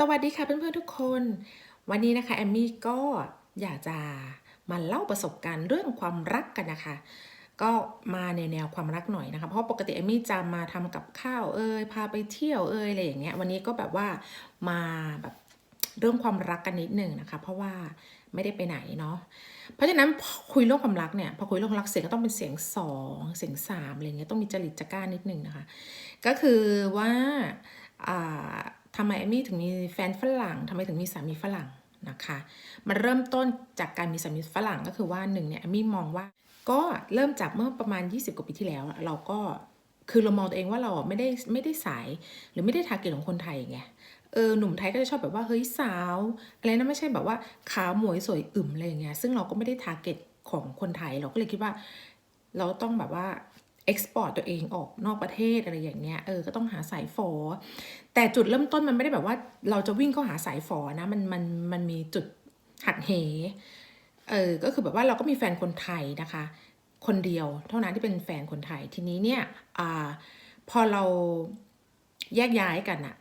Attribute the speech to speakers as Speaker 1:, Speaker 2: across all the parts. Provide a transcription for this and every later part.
Speaker 1: สวัสดีค่ะเพื่อนๆทุกคน วันนี้นะคะแอมมี่ก็อยากจะมาเล่าประสบการณ์เรื่องความรักกันนะคะ ก็มาในแนวความรักหน่อยนะคะ เพราะปกติแอมมี่จะมาทำกับข้าวเอ่ยพาไปเที่ยวเอ่ยอะไรอย่างเงี้ยวันนี้ก็แบบว่ามาแบบเรื่องความรักกันนิดหนึ่งนะคะ เพราะว่าไม่ได้ไปไหนเนาะเพราะฉะนั้นคุยเรื่องความรักเนี่ยพอคุยเรื่องความรักเสียงก็ต้องเป็นเสียงสองเสียงสามอะไรเงี้ยต้องมีจริตจักร้านิดหนึ่งนะคะ ก็คือว่าอ่า ทำไมแอมี่ถึงมีแฟนฝรั่งทำไมถึงมีสามีฝรั่งนะคะมันเริ่มต้นจากการมีสามีฝรั่งก็คือว่าหนึ่งเนี่ยแอมี่มองว่า ก็เริ่มจากเมื่อประมาณ 20 กว่าปีที่แล้ว เราก็คือเรามองตัวเองว่าเราไม่ได้ไม่ได้สายหรือไม่ได้ทาร์เก็ตของคนไทยไงเออหนุ่มไทยก็จะชอบแบบว่าเฮ้ยสาวอะไรนะไม่ใช่แบบว่าขาวหมวยสวยอึมอะไรอย่างเงี้ยซึ่งเราก็ไม่ได้ทาร์เก็ตของคนไทยเราก็เลยคิดว่า เราต้องแบบว่า เอ็กซ์พอร์ตตัวเองออกนอกประเทศอะไรอย่างเงี้ยเออก็ต้องหาสายฝอ แต่จุดเริ่มต้นมันไม่ได้แบบว่า เราจะวิ่งเข้าหาสายฝอนะมันมันมันมีจุดหักเหเออก็คือแบบว่าเราก็มีแฟนคนไทยนะคะ คนเดียวเท่านั้นที่เป็นแฟนคนไทยทีนี้เนี่ยอ่าพอเราแยกย้ายกันอะ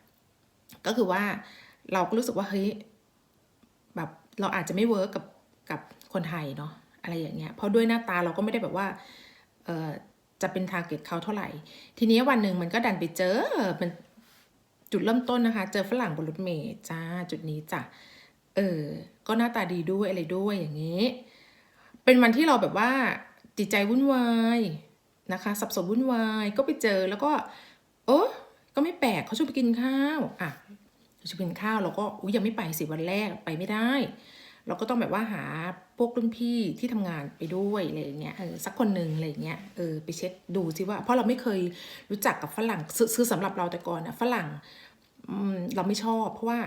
Speaker 1: ก็คือว่าเราก็รู้สึกว่าเฮ้ยแบบเราอาจจะไม่เวิร์กกับกับคนไทยเนาะอะไรอย่างเงี้ยเพราะด้วยหน้าตาเราก็ไม่ได้แบบว่าเออ จะเป็นทาร์เก็ตเขาเท่าไหร่ ทีนี้วันหนึ่งมันก็ดันไปเจอมันจุดเริ่มต้นนะคะ เจอฝรั่งบนรถเมล์จ้าจุดนี้จ้ะเออ ก็หน้าตาดีด้วยอะไรด้วยอย่างนี้ เป็นวันที่เราแบบว่าจิตใจวุ่นวายนะคะ สับสนวุ่นวายก็ไปเจอแล้วก็โอ้ก็ไม่แปลกเขาชวนไปกินข้าวอะจะกินข้าวเราก็อุ้ยยังไม่ไปสิวันแรกไปไม่ได้ เราก็ต้องแบบว่าหาพวกรุ่นพี่ที่ทำงานไปด้วยอะไรอย่างเงี้ยเออสักคนหนึ่งอะไรอย่างเงี้ยเออไปเช็คดูซิว่า เพราะเราไม่เคยรู้จักกับฝรั่งซื้อซื้อสำหรับเราแต่ก่อนอะฝรั่งเราไม่ชอบ เพราะว่า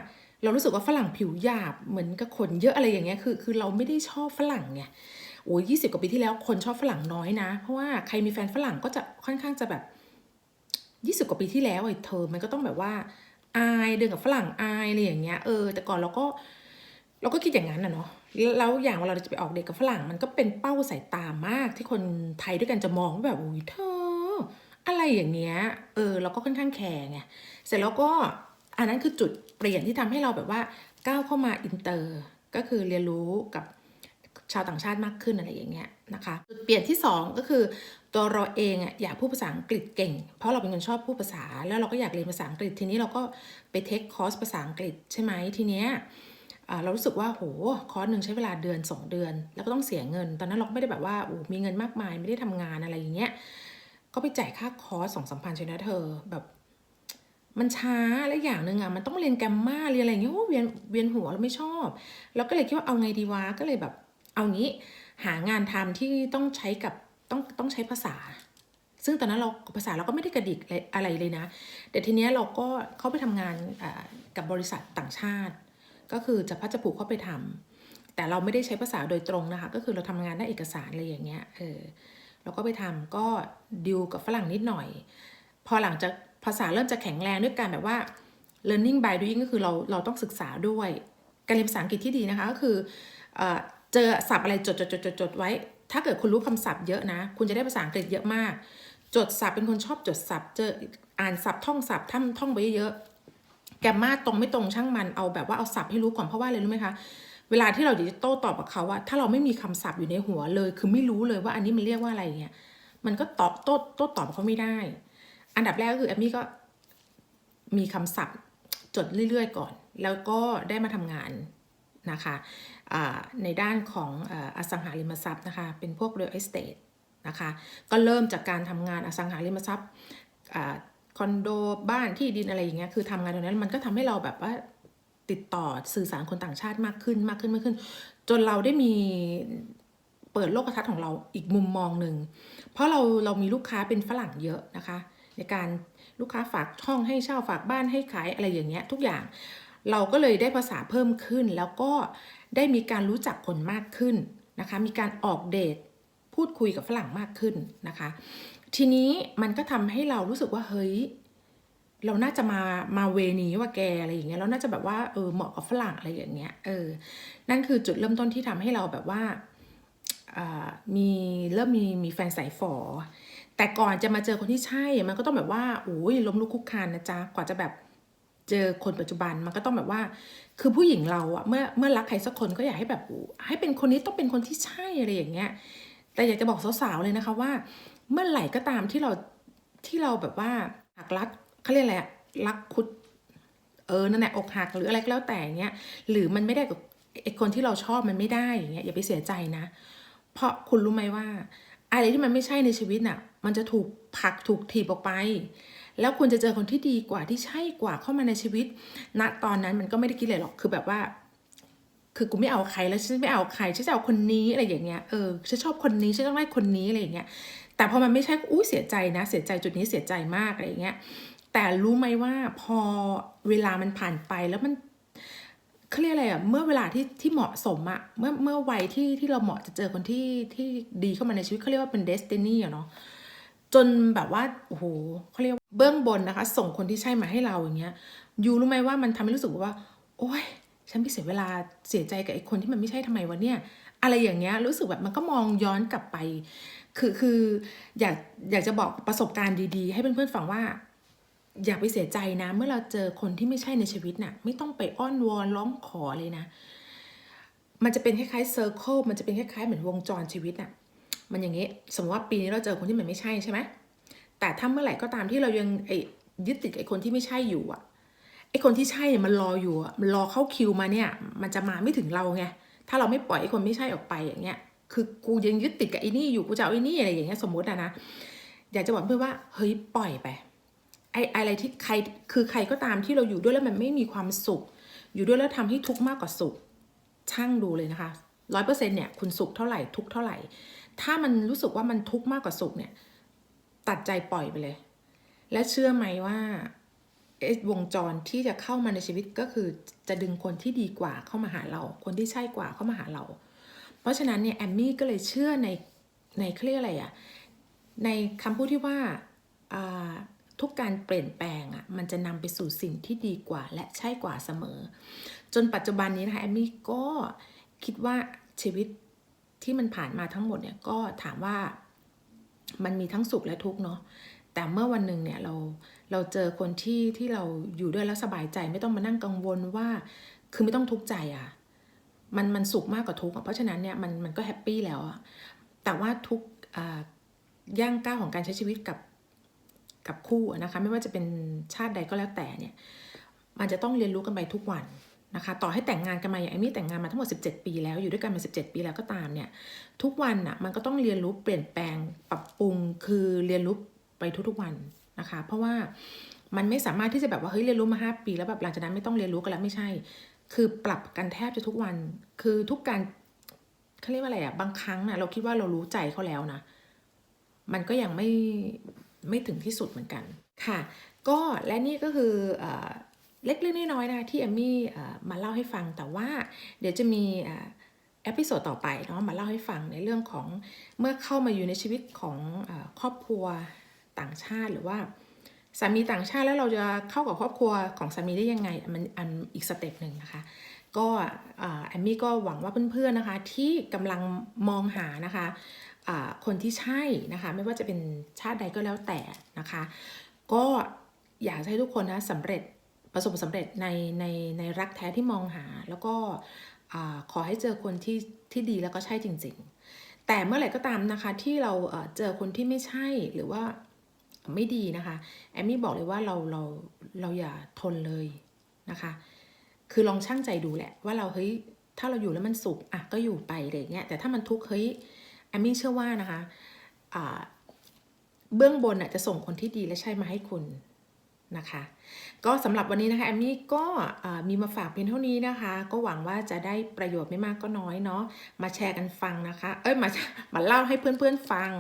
Speaker 1: เรารู้สึกว่าฝรั่งผิวหยาบเหมือนกับขนเยอะอะไรอย่างเงี้ยคือคือเราไม่ได้ชอบฝรั่งไงโอ้ยยี่สิบกว่าปีที่แล้วคนชอบฝรั่งน้อยนะ เพราะว่าใครมีแฟนฝรั่งก็จะค่อนข้างจะแบบยี่สิบกว่าปีที่แล้วไอ้เธอมันก็ต้องแบบว่าอายเดินกับฝรั่งอายอะไรอย่างเงี้ยเออแต่ก่อนเราก็ เราก็คิดอย่างนั้นนะเนาะแล้วอย่างเวลาเราจะไปออกเดทกับฝรั่งมันก็เป็นเป้าสายตามากที่คนไทยด้วยกันจะมองว่าแบบอุ้ยเธอ อะไรอย่างเงี้ยเออเราก็ค่อนข้างแคร์ไงเสร็จแล้วก็อันนั้นคือจุดเปลี่ยนที่ทำให้เราแบบว่าก้าวเข้ามาอินเตอร์ก็คือเรียนรู้กับชาวต่างชาติมากขึ้นอะไรอย่างเงี้ยนะคะจุดเปลี่ยนที่สองก็คือตัวเราเองอะอยากพูดภาษาอังกฤษเก่ง เพราะเราเป็นคนชอบพูดภาษา แล้วเราก็อยากเรียนภาษาอังกฤษทีนี้เราก็ไปเทคคอร์สภาษาอังกฤษใช่ไหมทีเนี้ย เรารู้สึกว่าโหคอร์สหนึ่งใช้เวลาเดือน 2 เดือน แล้วก็ต้องเสียเงิน ตอนนั้นเราก็ไม่ได้แบบว่าโอ้มีเงินมากมายไม่ได้ทำงานอะไรอย่างเงี้ยก็ไปจ่ายค่าคอร์สสองสามพันใช่ไหมเธอแบบมันช้าและอย่างหนึ่งอะมันต้องเรียนแกรมมาเรียนอะไรเงี้ยโอ้เวียนเวียนหัวเราไม่ชอบแล้วก็เลยคิดว่าเอาไงดีวะก็เลยแบบเอางี้หางานทำที่ต้องใช้กับต้องต้องใช้ภาษา ซึ่งตอนนั้นเราภาษาเราก็ไม่ได้กระดิกอะไรเลยนะ แต่ทีเนี้ยเราก็เข้าไปทำงานกับบริษัทต่างชาติ ก็คือจะพัดจะผูกเข้าไปทำแต่เราไม่ได้ใช้ภาษาโดยตรงนะคะ ก็คือเราทำงานด้านเอกสารอะไรอย่างเงี้ยเออเราก็ไปทำก็ดิวกับฝรั่งนิดหน่อย พอหลังจากภาษาเริ่มจะแข็งแรงด้วยการแบบว่า learning by doing ก็คือเราเราต้องศึกษาด้วย การเรียนภาษาอังกฤษที่ดีนะคะก็คือเอเจอศัพท์อะไรจดจดจดจดจดไว้ ถ้าเกิดคุณรู้คำศัพท์เยอะนะ คุณจะได้ภาษาอังกฤษเยอะมาก จดศัพท์เป็นคนชอบจดศัพท์ เจออ่านศัพท์ท่องศัพท์ท่องท่องไปเยอะ แกมมาตรงไม่ตรงช่างมันเอาแบบว่าเอาศัพท์ให้รู้ก่อนเพราะว่าอะไรรู้ไหมคะเวลาที่เราจะโต้ตอบกับเขาอะถ้าเราไม่มีคำศัพท์อยู่ในหัวเลย คือไม่รู้เลยว่าอันนี้มันเรียกว่าอะไรเงี้ยมันก็ตอบโต้โต้ตอบเขาไม่ได้ อันดับแรกก็คือแอมมี่ก็มีคำศัพท์จดเรื่อยๆ ก่อน แล้วก็ได้มาทำงานนะคะในด้านของออสังหาริมทรัพย์นะคะ เป็นพวก real estate นะคะ ก็เริ่มจากการทำงานอสังหาริมทรัพย์ คอนโดบ้านที่ดินอะไรอย่างเงี้ยคือทำงานตรงนั้นมันก็ทำให้เราแบบว่าติดต่อสื่อสารคนต่างชาติมากขึ้นมากขึ้นมากขึ้น จนเราได้มีเปิดโลกทัศน์ของเราอีกมุมมองหนึ่ง เพราะเราเรามีลูกค้าเป็นฝรั่งเยอะนะคะ ในการลูกค้าฝากช่องให้เช่าฝากบ้านให้ขายอะไรอย่างเงี้ยทุกอย่างเราก็เลยได้ภาษาเพิ่มขึ้น แล้วก็ได้มีการรู้จักคนมากขึ้นนะคะ มีการออกเดทพูดคุยกับฝรั่งมากขึ้นนะคะ ทีนี้มันก็ทำให้เรารู้สึกว่าเฮ้ย เราน่าจะมามาเวนี้ว่าแกอะไรอย่างเงี้ยเราน่าจะแบบว่าเออเหมาะกับฝรั่งอะไรอย่างเงี้ยเออนั่นคือจุดเริ่มต้นที่ทำให้เราแบบว่าอ่ามีเริ่มมีมีแฟนสายฝอ แต่ก่อนจะมาเจอคนที่ใช่ มันก็ต้องแบบว่าโอ้ยล้มลุกคุกคานนะจ๊ะกว่าจะแบบเจอคนปัจจุบันมันก็ต้องแบบว่า คือผู้หญิงเราอะเมื่อเมื่อรักใครสักคนก็อยากให้แบบให้เป็นคนนี้ต้องเป็นคนที่ใช่อะไรอย่างเงี้ย แต่อยากจะบอกสาวๆเลยนะคะว่า เมื่อไหร่ก็ตามที่เราที่เราแบบว่าหักรักเขาเรียกอะไรรักคุด เออนั่นแหละอกหักหรืออะไรก็แล้วแต่เงี้ย หรือมันไม่ได้กับไอคนที่เราชอบมันไม่ได้อย่างเงี้ยอย่าไปเสียใจนะ เพราะคุณรู้ไหมว่า อะไรที่มันไม่ใช่ในชีวิตน่ะ มันจะถูกผลักถูกถีบออกไป แล้วคุณจะเจอคนที่ดีกว่าที่ใช่กว่าเข้ามาในชีวิตณตอนนั้นมันก็ไม่ได้คิดเลยหรอกคือแบบว่าคือกูไม่เอาใครแล้วฉันไม่เอาใครฉันจะเอาคนนี้อะไรอย่างเงี้ยเออฉันชอบคนนี้ฉันต้องได้คนนี้อะไรอย่างเงี้ย แต่พอมันไม่ใช่อุ้ยเสียใจนะ เสียใจจุดนี้เสียใจมากอะไรเงี้ย แต่รู้ไหมว่าพอเวลามันผ่านไปแล้วมันเขาเรียกอะไรอะเมื่อเวลาที่ที่เหมาะสมอะเมื่อเมื่อวัยที่ที่เราเหมาะจะเจอคนที่ที่ดีเข้ามาในชีวิตเขาเรียกว่าเป็นเดสตินีอะเนาะจนแบบว่าโอ้โหเขาเรียกเบื้องบนนะคะ ส่งคนที่ใช่มาให้เราอย่างเงี้ยยูรู้ไหมว่ามันทำให้รู้สึกว่า โอ๊ยฉันไปเสียเวลาเสียใจกับไอ้คนที่มันไม่ใช่ทำไมวะเนี่ย อะไรอย่างเงี้ยรู้สึกแบบมันก็มองย้อนกลับไป คือคืออยากอยากจะบอกประสบการณ์ดีๆ ให้เพื่อนๆฟังว่า อย่าไปเสียใจนะ เมื่อเราเจอคนที่ไม่ใช่ในชีวิตน่ะ ไม่ต้องไปอ้อนวอนร้องขอเลยนะ มันจะเป็นคล้ายๆเซอร์เคิลมันจะเป็นคล้ายๆเหมือนวงจรชีวิตน่ะ มันอย่างเงี้สมมติว่าปีนี้เราเจอคนที่มันไม่ใช่ใช่ไหมแต่ถ้าเมื่อไหร่ก็ตามที่เรายังไอ้ยึดติดไอ้คนที่ไม่ใช่อยู่อะไอ้คนที่ใช่เนี่ยมันรออยู่อะมันรอเข้าคิวมาเนี่ย มันจะมาไม่ถึงเราไง ถ้าเราไม่ปล่อยไอ้คนไม่ใช่ออกไปอย่างเงี้ย คือกูยังยึดติดกับไอ้นี่อยู่กูจะเอาไอ้นี่อะไรอย่างเงี้ยสมมติอะนะ อยากจะบอกเพื่อนว่าเฮ้ยปล่อยไปไอ้อะไรที่ใครคือใครก็ตามที่เราอยู่ด้วยแล้วมันไม่มีความสุข อยู่ด้วยแล้วทำให้ทุกข์มากกว่าสุข ช่างดูเลยนะคะร้อยเปอร์เซ็นเนี่ยคุณสุขเท่าไหร่ทุกข์เท่าไหร่ ถ้ามันรู้สึกว่ามันทุกข์มากกว่าสุขเนี่ย ตัดใจปล่อยไปเลย และเชื่อไหมว่า วงจรที่จะเข้ามาในชีวิตก็คือจะดึงคนที่ดีกว่าเข้ามาหาเรา คนที่ใช่กว่าเข้ามาหาเรา เพราะฉะนั้นเนี่ยแอมมี่ก็เลยเชื่อในในเครียกอะไรอะในคำพูดที่ว่าทุกการเปลี่ยนแปลงอะมันจะนำไปสู่สิ่งที่ดีกว่า และใช่กว่าเสมอ จนปัจจุบันนี้นะคะแอมมี่ก็คิดว่าชีวิตที่มันผ่านมาทั้งหมดเนี่ยก็ถามว่ามันมีทั้งสุขและทุกข์เนาะ แต่เมื่อวันหนึ่งเนี่ยเราเราเจอคนที่ที่เราอยู่ด้วยแล้วสบายใจ ไม่ต้องมานั่งกังวลว่า คือไม่ต้องทุกข์ใจอะมันมันสุขมากกว่าทุกข์อะเพราะฉะนั้นเนี่ยมันมันก็แฮปปี้แล้วอะแต่ว่าทุกอ่าย่างก้าวของการใช้ชีวิตกับกับคู่นะคะ ไม่ว่าจะเป็นชาติใดก็แล้วแต่เนี่ยมันจะต้องเรียนรู้กันไปทุกวันนะคะ ต่อให้แต่งงานกันมาอย่างไอมี่แต่งงานมาทั้งหมด 17 ปีแล้วอยู่ด้วยกันมา 17 ปีแล้วก็ตามเนี่ยทุกวันอะมันก็ต้องเรียนรู้เปลี่ยนแปลงปรับปรุง คือเรียนรู้ ไปทุกๆวันนะคะ เพราะว่ามันไม่สามารถที่จะแบบว่าเฮ้ยเรียนรู้มา 5 ปีแล้วแบบหลังจากนั้นไม่ต้องเรียนรู้กันแล้วไม่ใช่ คือปรับกันแทบจะทุกวัน คือทุกการเขาเรียกว่าอะไรอะบางครั้งนะเราคิดว่าเรารู้ใจเขาแล้วนะ มันก็ยังไม่ไม่ถึงที่สุดเหมือนกันค่ะ ก็และนี่ก็คือเอ่อเล็กน้อยๆนะคะที่เอมมี่มาเล่าให้ฟังแต่ว่าเดี๋ยวจะมีเอพิโซดต่อไปเนาะมาเล่าให้ฟังในเรื่องของเมื่อเข้ามาอยู่ในชีวิตของอครอบครัว ต่างชาติหรือว่าสามีต่างชาติแล้วเราจะเข้ากับครอบครัวของสามีได้ยังไงมันอันอีกสเต็ปหนึ่งนะคะ ก็อ่อแอมมี่ก็หวังว่าเพื่อนๆนะคะ ที่กำลังมองหานะคะคนที่ใช่นะคะ ไม่ว่าจะเป็นชาติใดก็แล้วแต่นะคะ ก็อยากให้ทุกคนนะสำเร็จประสบความสำเร็จในในในรักแท้ที่มองหา แล้วก็ขอให้เจอคนที่ที่ดีแล้วก็ใช่จริง ๆ แต่เมื่อไหร่ก็ตามนะคะที่เราเจอคนที่ไม่ใช่หรือว่า ไม่ดีนะคะแอมมี่บอกเลยว่าเราเราเราอย่าทนเลยนะคะ คือลองช่างใจดูแหละว่าเราเฮ้ยถ้าเราอยู่แล้วมันสุขอะก็อยู่ไปอะไรอย่างเงี้ยแต่ถ้ามันทุกข์เฮ้ยแอมมี่เชื่อว่านะคะอ่าเบื้องบนอะจะส่งคนที่ดีและใช่มาให้คุณนะคะ ก็สำหรับวันนี้นะคะแอมมี่ก็มีมาฝากเพียงเท่านี้นะคะ ก็หวังว่าจะได้ประโยชน์ไม่มากก็น้อยเนาะมาแชร์กันฟังนะคะ เอ้ยมามาเล่าให้เพื่อนๆฟัง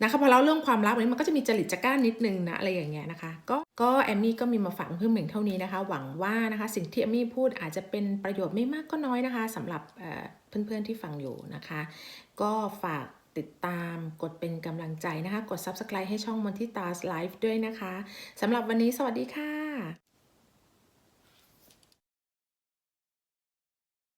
Speaker 1: นะคะพอเล่าเรื่องความรักนนี้มันก็จะมีจริตจักร้านนิดนึงนะอะไรอย่างเงี้ยนะคะ ก็ก็แอมมี่ก็มีมาฝากเพื่อนเหมือนเท่านี้นะคะ หวังว่านะคะสิ่งที่แอมมี่พูดอาจจะเป็นประโยชน์ไม่มากก็น้อยนะคะสำหรับเพื่อนๆที่ฟังอยู่นะคะ ก็ฝากติดตามกดเป็นกำลังใจนะคะ กด subscribe ให้ช่องมนทิตาไลฟ์ด้วยนะคะสำหรับวันนี้สวัสดีค่ะ